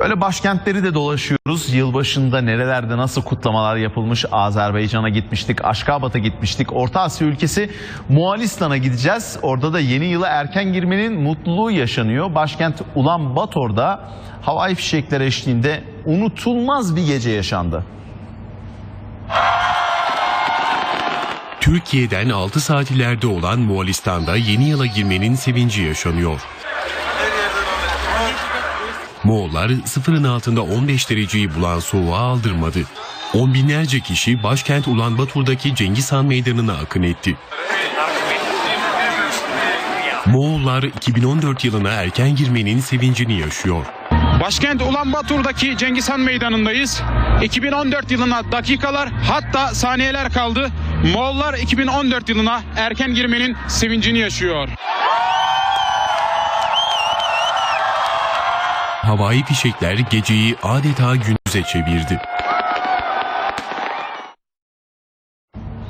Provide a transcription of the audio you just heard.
Böyle başkentleri de dolaşıyoruz. Yılbaşında nerelerde nasıl kutlamalar yapılmış? Azerbaycan'a gitmiştik, Aşkabat'a gitmiştik. Orta Asya ülkesi Moğolistan'a gideceğiz. Orada da yeni yıla erken girmenin mutluluğu yaşanıyor. Başkent Ulan Bator'da havai fişekler eşliğinde unutulmaz bir gece yaşandı. Türkiye'den 6 saat ileride olan Moğolistan'da yeni yıla girmenin sevinci yaşanıyor. Moğollar sıfırın altında 15 dereceyi bulan soğuğa aldırmadı. On binlerce kişi başkent Ulanbator'daki Cengiz Han Meydanı'na akın etti. Moğollar 2014 yılına erken girmenin sevincini yaşıyor. Başkent Ulanbator'daki Cengiz Han Meydanı'ndayız. 2014 yılına dakikalar hatta saniyeler kaldı. Moğollar 2014 yılına erken girmenin sevincini yaşıyor. Havai fişekler geceyi adeta gündüze çevirdi.